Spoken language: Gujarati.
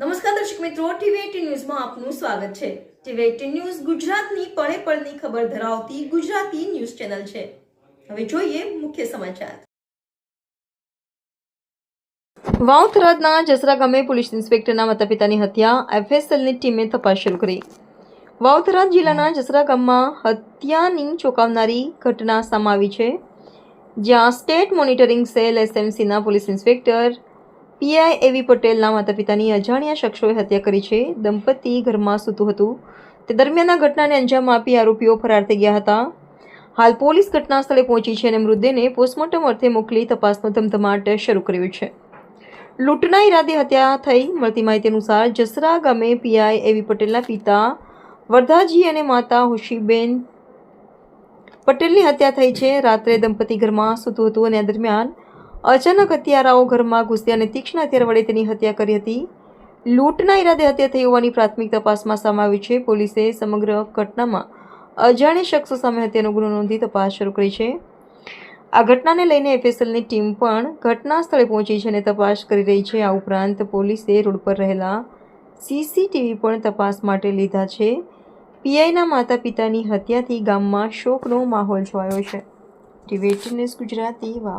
નમસ્કાર દર્શક મિત્રો ટીવી ન્યૂઝમાં આપનું સ્વાગત છે. ટીવી એટીન ન્યૂઝ ગુજરાતની પળે પળની ખબર ધરાવતી ગુજરાતી ન્યૂઝ ચેનલ છે. હવે જોઈએ મુખ્ય સમાચાર. વાઉથરાજના જસરા ગામે પોલીસ ઇન્સ્પેક્ટરના માતા પિતાની હત્યા, એફએસએલની ટીમે તપાસ શરૂ કરી. વાઉથરાજ જિલ્લાના જસરા ગામમાં હત્યાની ચોંકાવનારી ઘટના સામે આવી છે, જ્યાં સ્ટેટ મોનિટરિંગ સેલ એસએમસીના પોલીસ ઇન્સ્પેક્ટર પીઆઈ એવી પટેલના માતા પિતાની અજાણ્યા શખ્સોએ હત્યા કરી છે. દંપતી ઘરમાં સૂતું હતું. તે દરમિયાન આ ઘટનાને અંજામ આપી આરોપીઓ ફરાર થઈ ગયા હતા. હાલ પોલીસ ઘટના સ્થળે પહોંચી છે અને મૃતદેહને પોસ્ટમોર્ટમ અર્થે મોકલી તપાસનો ધમધમાટ શરૂ કર્યો છે. લૂંટના ઈરાદે હત્યા થઈ મળતી માહિતી અનુસાર જસરા ગામે પીઆઈ એવી પટેલના પિતા વરદાજી અને માતા હોશીબેન પટેલની હત્યા થઈ છે. રાત્રે દંપતી ઘરમાં સૂતું હતું અને આ દરમિયાન અચાનક હત્યારાઓ ઘરમાં ઘૂસ્યા અને તીક્ષ્ણ હથિયાર વડે તેની હત્યા કરી હતી. લૂંટના ઈરાદે હત્યા થઈ હોવાની પ્રાથમિક તપાસમાં સામે છે. પોલીસે સમગ્ર ઘટનામાં અજાણ્યા શખ્સો સામે હત્યાનો ગુનો નોંધી તપાસ શરૂ કરી છે. આ ઘટનાને લઈને એફએસએલની ટીમ પણ ઘટના સ્થળે પહોંચી છે અને તપાસ કરી રહી છે. આ ઉપરાંત પોલીસે રોડ પર રહેલા સીસીટીવી પણ તપાસ માટે લીધા છે. પીઆઈના માતા પિતાની હત્યાથી ગામમાં શોકનો માહોલ છવાયો છે. ટીવી ન્યૂઝ ગુજરાતી વાવ.